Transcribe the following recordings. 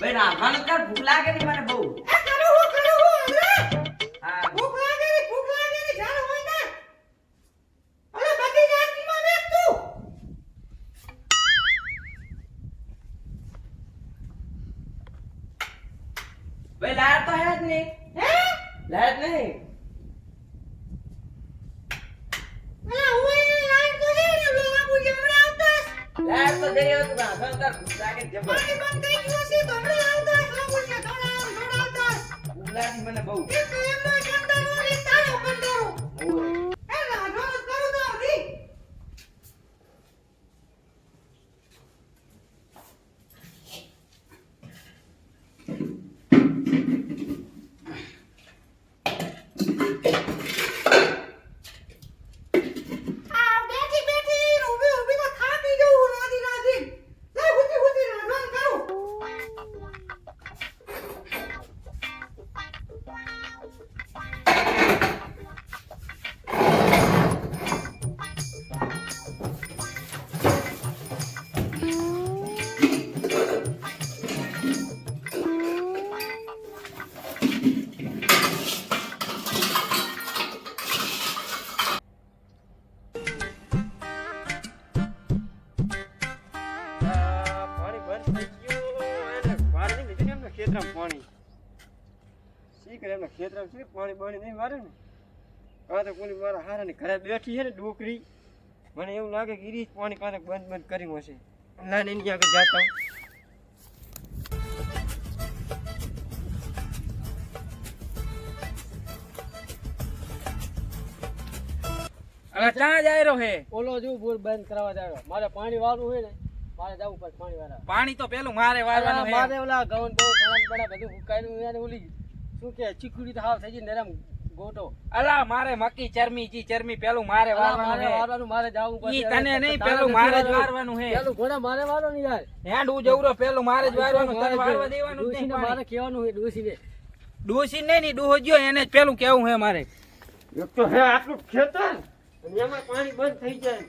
ભાઈ રાંધવાનું કર ભૂખ લાગે ને. મને બહુ ભાઈ લાડ તો હે જ નહીં. લાડ નહીં. લાડ તો જઈ લાગે ને જબર. લાગી મને બહુ. બાણી નહીં મારે ને? આ તો કોની મારા હારાની ઘરે બેઠી છે ને ડોકરી. મને એવું લાગે કે ઈરી પાણી પાસે બંધ બંધ કર્યું હશે ના એની આગળ જાતા હું. ક્યાં જાય રહ્યો હે? ઓલો જો બોર બંધ કરવા જાય મારે પાણી વાળવું હોય ને મારે જવું પડે પાણી વાળા પાણી તો પેલું મારે વાળવાનું મારે ઓલા ગવન બહુ બધું ઉકાયું ઓલી શું કે ચીકુડી તો હાવ થઈ ગઈ નરમ ગોટો. અલા મારે મકી ચરમી જી ચરમી પેલું મારે વારવાનું મારે હે. વાળવાનું મારે જાવું પડે ઈ તને નહીં પેલું મારે જ વારવાનું. હે. પેલું ઘોડા મારે વાળવાનું યાર? હેડ હું જવરો પેલું મારે જ વારવાનું તને વારવા દેવાનું નહીં મારે. કહેવાનું ડોસી ડોશીને ડોસી નહીં ની ડોહો જ્યો એને જ પેલું કેવું હે મારે. એક તો હે આટલું ખેતર અને એમાં પાણી બંધ થઈ જાય.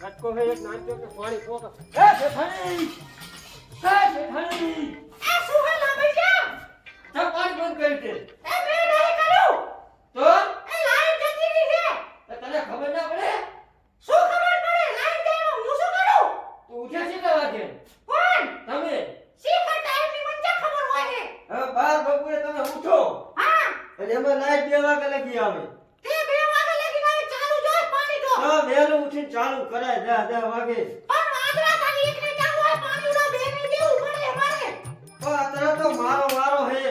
કટકો હે એક નાનકો કે પાણી કોક હે શેઠાણી! હે શેઠાણી! ચા પાણી બંધ કરી દે તો? તો? તને ખબર ના પડે? તું ઉઠ્યા કે વાગે? તમે? હવે બાર બપોરે તમે ઉઠો. અને એમાં લાઈટ બે વાગે લગી આવે. તો વહેલું ઉઠીને ચાલુ કરાય. દસ દે વાગે. તો અત્યારે તો મારો હે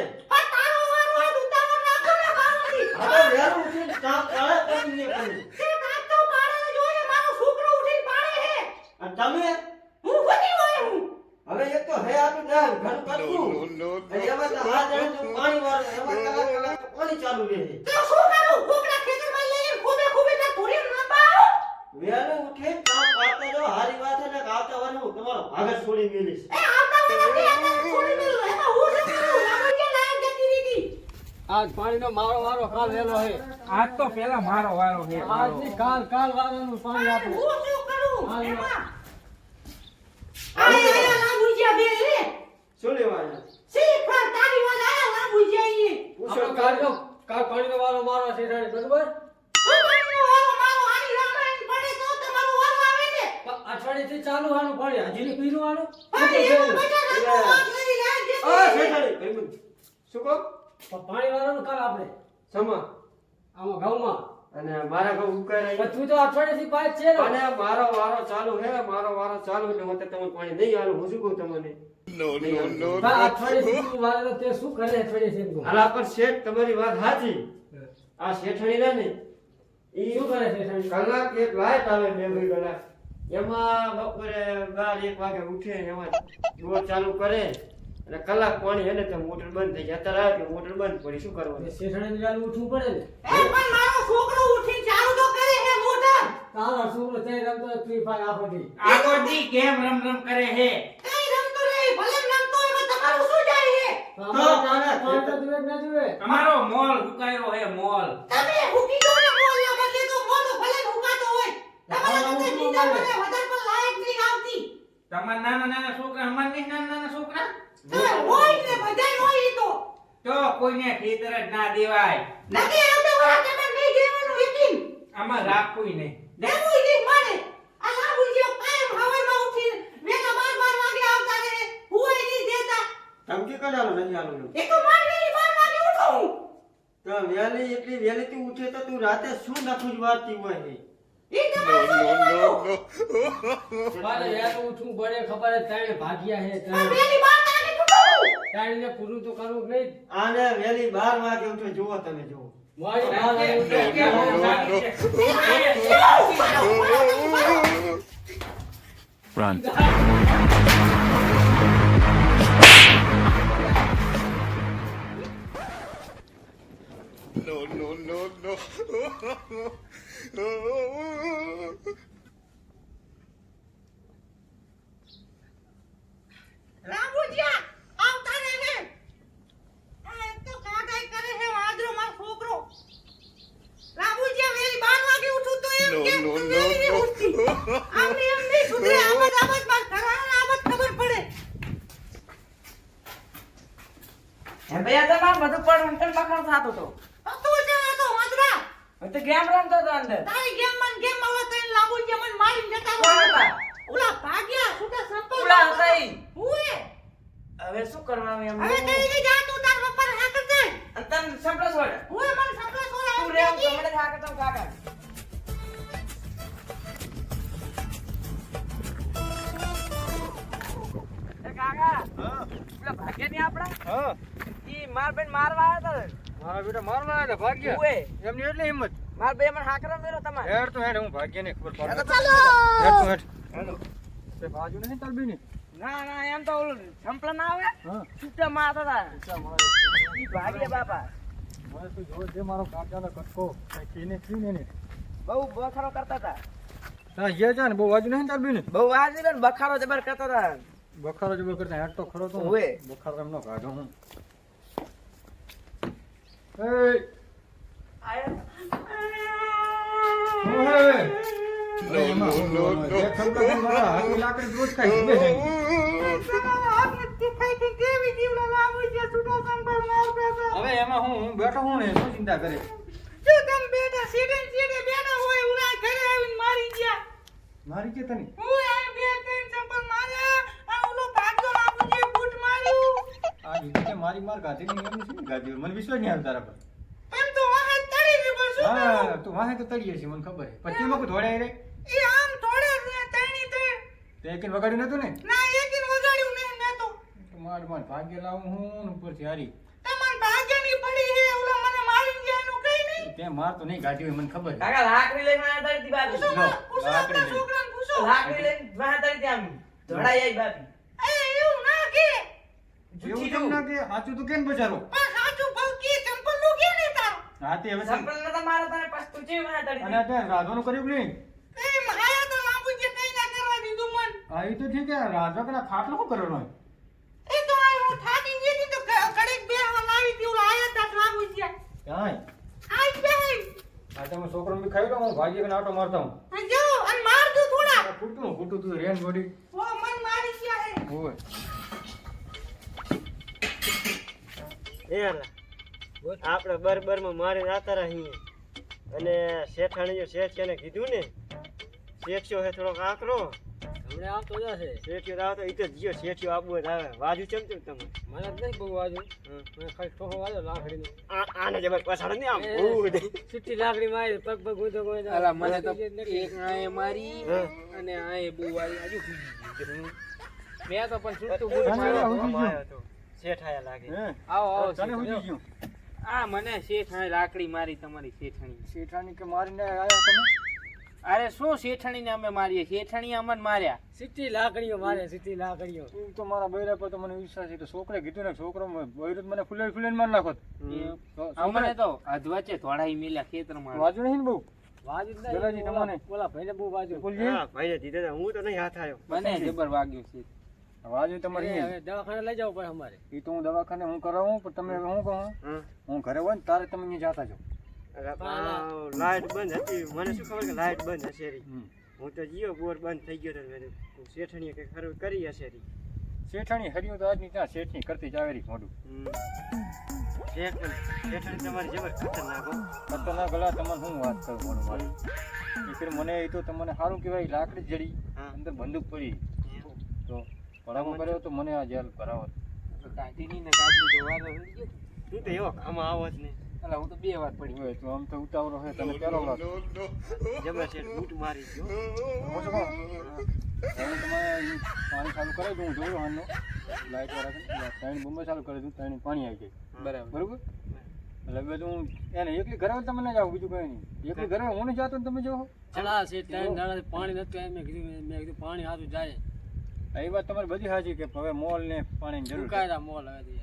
વહેલું ઉઠીને ચા ચાલે કરી ને કરી અને તમે હવે એક તો હે આપણું દાન ઘણું કટકું અને એમાં તો આ જણે જો પાણી વાળે એમાં કલાક કલાક તો પાણી ચાલુ રહે વહેલું ઉઠે ચા પાતા જો હારી વાત છે ને કે આવતા વારે હું તમારો ભાગ જ છોડી રીતી આજ પાણીનો મારો વારો કાલ વેલો હે. આજ તો પેલા મારો વારો હે. આજની કાલ કાલ વાળાનું પાણી આપણે શું લેવાના? પૂછો આપણો કાલનો કાલ પાણીનો વારો મારો છે રાણી, બરોબરથી ચાલુ આનું પાણી હજી નહીં પીરું ભાઈબંધ. શું કહો? પણ વાળાનું કાલ આપણે. સમા આમાં ઘઉંમાં અને મારા ઘઉં ઉકાળાય પણ તું તો અઠવાડિયેથી પાંચ છે અને મારો વારો ચાલુ હે મારો વારો ચાલુ એટલે હું તમે પાણી નહીં આલું. હું શું કહું તમને? તમારી વાત સાચી. આ શેઠાણી ને શું કરે છે ઠંડી? કલાક એક લાઈટ આવે બે બે કલાક એમાં બપોરે બાર એક વાગે ઉઠે એમાં જોર ચાલુ કરે અને કલાક પાણી હેને તો મોટર બંધ થઈ જાય. અત્યારે આવે મોટર બંધ પડી. શું કરવું કરવાનું ચાલુ ઉઠવું પડે ને. તારા છોકરો તે રમતો ફ્રી ફાયર આખો દી. આખો દી કેમ રમ રમ કરે હે? તો અમારે તારે પાણી તો તું જોવે કે ના જોવે અમારો મોલ હુકાયેલો હે મોલ. તમે હુકી દો ને બોલના બદલે તો મોઢો ભલે હુકાતો હોય તમારા તો વધારે પણ લાયક નહીં આવતી. તમારા નાના નાના છોકરા અમાર નહીં નાના નાના છોકરા? હોય ને બધાય હોય ઈ તો. તો કોઈને ખેતર જ ના દેવાય. નથી આવતો વાળા તમે નહીં દેવાનું યકીન. આમાં રાખવું નહીં. દેવું નહીં મારે. આ લાબુ જે કાયમ હવારમાં ઉઠી વેલા બાર બાર વાગે આવતા રહે. હુંય નહીં દેતા. ધમકી કરાલો નહીં આલો એ તો મારી બાર વાગે ઉઠું તો એટલી ઉઠે તો તું રાતે શું નખું વાતી વારતી હોય. મારે યાર ઉઠવું પડે ખબર હે ત્રણે ભાગ્યા હે ત્રણ વેલી બાર વાગે ઉઠું ત્રણ ને પૂરું તો કરવું નહીં? આને વહેલી બાર વાગે ઉઠે જુઓ તમે જુઓ. મારી બાર. No, no, no, no. રામુજીયા, આવતા રહે હે. આ તો કરે વાંદરો છોકરો. રામુજીયા, વાગે ઉઠું એમ કે. આમને એમ નહીં સુધરે, ખબર પડે. હે ભૈયા તમાર બધું પણ ઉંટલ બકર થાતો તો તો તું જ્યાં હતો, વાંદરા, હું તો ગેમ રમતો તો અંદર તારી ગેમમાં ને ગેમમાં ઓલા ત્રણ રામુજીયા મને મારી જતા. હતા? ઓલા ભાગ્યા, છૂટા સંપલ ઉલા હતા. હુંએ. હવે શું કરવાનું એમ હવે કરી દે જા તું તાર પપ્પાને હાકર દે. અને તને સંપલા છોડ હુંએ મને સંપલા સોરા તું રે હું તમને હા કરતો તો કાકા એ કાકા પેલા ભાગ્યા ની આપડા હા ઈ માર બેન મારવા આવ્યા હતા મારા બેટા મારવા આવ્યા ભાગ્ય. ઉએ એમની એટલી હિંમત. માર બે મને હાકરા મેરો તમારે. હેડ તો હેડ હું ભાગ્ય ને ખબર પડે. ચાલો. હેડ તો હેડ. તે બાજુ નહીં તલબી ની ના ના એમ તો ઓલું સંપલા ના આવે? છૂટા હતા. મારે ઈ ભાગ્યા બાપા. મારે તું જો જે મારો કાકાનો કટકો. કીને કીને ને બહુ બખારો કરતા હતા. તા જે છે ને બહુ બાજુ નહીં તલબી ને બહુ વાજી ને બખારો જબર કરતા હતા. બખારો જબર કરતા હેડ તો ખરો તો. ઓવે. બખારો એમનો કાઢો હું. એ ઓહે No, no, no, no. જે ખબર છે મારા હાથની લાકડી રોજ ખાઈ બે હવે એમાં હું હું બેઠો હું ને શું ચિંતા કરે મારી ગયા તને? કે મારી માર ગાધી નહીં એમ શું ગાધી મને વિશ્વાસ નહીં આવે તારા પર. હા તું વાહે તો તળીએ છે મને ખબર છે. પછી લોકો ધોળ્યા રે? તે. કે વગાડ્યું નતું ને? તો માર માર ભાગ્ય લાવું હું ઉપર ઉપરથી હારી. તે માર તો નહીં ગાધી હોય મને ખબર છે. કાકા લાકડી લઈને વાયા તારી તી બાજુ લાકડી લઈ. લાકડી લઈને વાયા તારી તી આમ. ધોડાઈ આઈ ના કે એવું કેમ ના કે સાચું તો કેમ બચારો પણ સાચું ભલકી ચંપલનું કે નહીં તારું? હવે સમ- સંપલ નતા મારા તને પસ્તુ છે વાયા તારી અને અત્યારે રાધવાનું કર્યું કે નહીં? એ માયા તો બાપુજી કઈ ના કરવા દીધું મન. હા એ તો ઠીક છે રાધો પેલા ખાટલો શું કરવાનો? એ તો આ હું થાકી ગઈ હતી તો કડેક બે હવા લાવી હતી ઓલા આયા તા બાપુજી કાંઈ આજ બે હઈ. આ તમે છોકરો બી ખાઈ લો હું ભાગી કે આટો મારતા હું જો અને થોડા ફૂટતું ફૂટતું તું રેન બોડી ઓ મન મારી ગયા હે. આપણે બરબરમાં મારી રાતા રહીએ અને શેઠાણીઓ શેઠ છે કીધું ને શેઠિયો હે થોડોક આકરો હમણાં આવતો જશે શેઠિયો આવે તો ઈ તો જીઓ શેઠિયો આપવું જ આવે વાજુ ચમચમ તમે મને જ નહીં બહુ વાજુ. મને ખાલી ઠોકો વાજો લાકડીનો આ- આને જબર પછાડ ને આમ એ, ઉડ. લાકડી મારી પગ પગ કોઈ ના. અલા મને તો એક આએ મારી અને આય બહુ વારી આજુ. મેં તો પણ છૂટું હા, બૂટ માર્યો. હા. તો. લાગે. આવો આવો તને હું ગયું આ મને શેઠાણી લાકડી મારી તમારી શેઠાણી શેઠાણી કે મારીને આયા તમે? અરે શું શેઠાણીને અમે મારીએ? શેઠાણી અમને માર્યા. સીટી લાકડીઓ મારે સીટી લાકડીઓ. તું તો મારા બૈરા પર તો મને વિશ્વાસ છે તો છોકરે કીધું ને છોકરો બૈરો મને ફૂલે ફૂલે માર નાખો અમને તો અધવચ્ચે ધોળાઈ ખેતર ખેતરમાં. વાજુ નહીં બહુ? વાજુ નહીં. તમને. ઓલા- ઓલા ભાઈને બહુ વાજુ ભાઈને દીધા હું તો નહીં હાથ આવ્યો મને જબર વાગ્યો છે. હવે આજે તમારે હવે દવાખાને લઈ જવું પડે અમારે. એ તો હું દવાખાને હું કરાવું પણ તમે હવે હું કહું? હું ઘરે હોય ને તારે તમે અહીંયા જાતા જાઓ. લાઈટ બંધ હતી. મને શું ખબર કે લાઈટ બંધ હશે રી. હું તો જીઓ બોર બંધ થઈ ગયો તો મેં શેઠણીએ કંઈક ખરું કરી હશે રી. શેઠાણી હર્યું તો આજની ત્યાં શેઠણી કરતી જ આવે રહી મોઢું. શેઠ શેઠણી તમારી જબર ખતરનાક ખતરનાક ગલા તમને શું વાત કરું મોઢું મારું? એ ફિર મને એ તો તમને સારું કહેવાય લાકડી જ જડી. અંદર બંદૂક પડી. તો ભડાકો કર્યો તો મને આ જેલ કરાવો તો કાઢીની ને કાપડી તો વાર તું તો એવો કામ આવો જ ને અલા હું તો બે વાર પડી હોય તો આમ તો ઉતાવળો હોય તમે ચાલો વાત. જબર છે બૂટ મારી ગયો. હું કહું તમારે પાણી ચાલુ કરાવી દઉં હું જોઉં હાલનો. લાઇટ વાળા ત્રણ બોમ્બે ચાલુ કરી દઉં ત્રણ પાણી આવી જાય. બરાબર. બરાબર? એટલે બધું એને એકલી ઘરે તમે જાવ જાઓ બીજું કઈ નહીં. એકલી ઘરે હું નહીં જાતો ને તમે જો ચલા છે ત્રણ દાડા પાણી નતું મેં કીધું મેં કીધું પાણી હાથું જાય. એ વાત તમારી બધી સાચી કે હવે મોલ ને પાણી જરૂર કાયદા મોલ હવે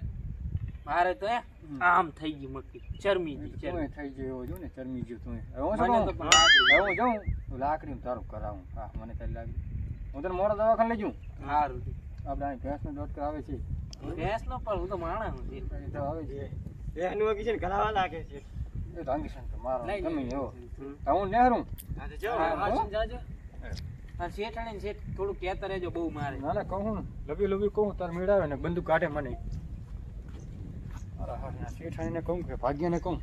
મારે તો હે આમ થઈ ગઈ મક્કી. ચરમી ગઈ ચરમી. થઈ ગયો એવો જો ને ચરમી ગયો તું હું શું હું જાઉં લાકડી લાકડીનું તારું કરાવું. હા મને તારી લાગી. હું તને મોડો દવાખાને લઈ જઉં? સારું આપણે અહીં ભેંસનો ડોક્ટર આવે છે. ભેંસ નો પણ હું તો માણસ હું તો આવે છે. વગી કરાવવા લાગે છે. એ તો અંગીશન તો મારો. તમે એવો. હું નહેરું. હાચીને જાજો. શેઠાણી શેઠ થોડું કહેતા રહેજો બહુ મારે. ના કહું લવી લબી કહું તાર મેળાવે ને બંદૂક કાઢે મને. શેઠાણીને કહું કે ભાગ્યને કહું.